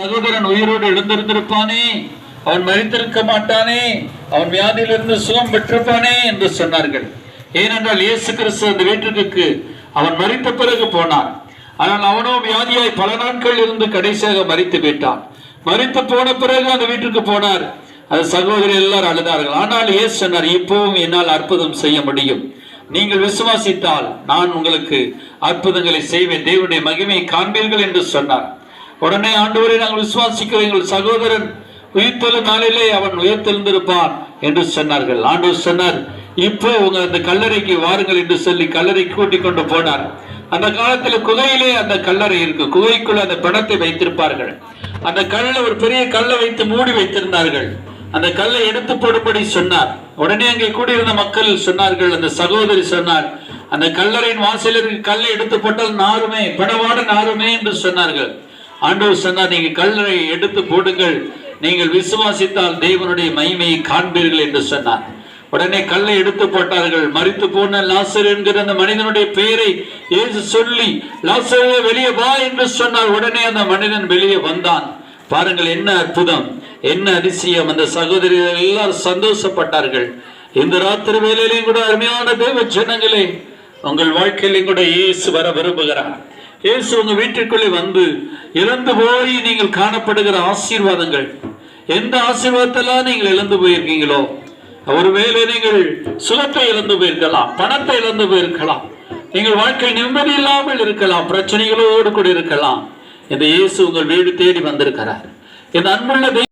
சகோதரன் உயிரோடு எழுந்திருந்திருப்பானே? அவன் மறித்திருக்க மாட்டானே? அவன் வியாதியிலிருந்து சுகம் பெற்றிருப்பானே என்று சொன்னார்கள். ஏனென்றால் இயேசு கிறிஸ்து அந்த வீட்டிற்கு அவன் மறித்த பிறகு போனான். ஆனால் அவனோ வியாதியாய் பல நாட்கள் இருந்து கடைசியாக மறித்து விட்டான். மறித்து போன பிறகு அந்த வீட்டுக்கு போனார். அது சகோதரி எல்லாரும் அழுதார்கள். ஆனால் இயேசு சொன்னார் இப்பவும் என்னால் அற்புதம் செய்ய முடியும். நீங்கள் விசுவாசித்தால் நான் உங்களுக்கு அற்புதங்களை செய்வேன். தேவனுடைய மகிமையை காண்பீர்கள் என்று சொன்னார். உடனே ஆண்டவரை நாங்கள் விசுவாசிக்கிறோம். எங்கள் சகோதரன் உயிர்த்தெழும் நாளிலே அவன் உயிர்த்தெழுந்திருப்பான் என்று சொன்னார்கள். ஆண்டவர் சொன்னார் இப்போ உங்க அந்த கல்லறைக்கு வாருங்கள் என்று சொல்லி கல்லறை கூட்டிக் கொண்டு போனார். அந்த காலத்துல குகையிலே அந்த கல்லறை இருக்கு. குகைக்குள்ள அந்த பணத்தை வைத்திருப்பார்கள். அந்த கல்லை ஒரு பெரிய கல்லை வைத்து மூடி வைத்திருந்தார்கள். அந்த கல்லை எடுத்து போடும்படி சொன்னார். உடனே அங்கே கூடியிருந்த மக்கள் சொன்னார்கள் அந்த சகோதரி சொன்னார் அந்த கல்லறையின் வாசலிற்கு கல்லை எடுத்து போட்டால் நாருமே படவாட நாருமே என்று சொன்னார்கள். ஆண்டவர் சொன்னார் நீங்க கல்லறை எடுத்து போடுங்கள். நீங்கள் விசுவாசித்தால் தேவனுடைய மகிமையை காண்பீர்கள் என்று சொன்னார். உடனே கல்லை எடுத்து போட்டார்கள். மறித்து போன லாசர் என்கிற அந்த மனிதனுடைய பெயரை ஏசு சொல்லி லாசரே வெளியே வா என்று சொன்னார். உடனே அந்த மனிதன் வெளியே வந்தான். பாருங்கள் என்ன அற்புதம் என்ன அதிசயம். அந்த சகோதரிகள் எல்லாரும் சந்தோஷப்பட்டார்கள். இந்த ராத்திரி வேலையிலையும் கூட அருமையான தேவ ஜனங்களே உங்கள் வாழ்க்கையிலையும் கூட இயேசு வர விரும்புகிறார். இயேசு உங்க வீட்டிற்குள்ளே வந்து இழந்து போய் நீங்கள் காணப்படுகிற ஆசீர்வாதங்கள். எந்த ஆசீர்வாதத்தெல்லாம் நீங்கள் இழந்து போயிருக்கீங்களோ ஒருவேளை நீங்கள் சுலத்தை இழந்து போயிருக்கலாம் பணத்தை இழந்து போயிருக்கலாம் நீங்கள் வாழ்க்கை நிம்மதி இல்லாமல் இருக்கலாம் பிரச்சனைகளோடு கூட இருக்கலாம். இந்த இயேசு உங்கள் வீடு தேடி வந்திருக்கிறார். இந்த அன்புள்ள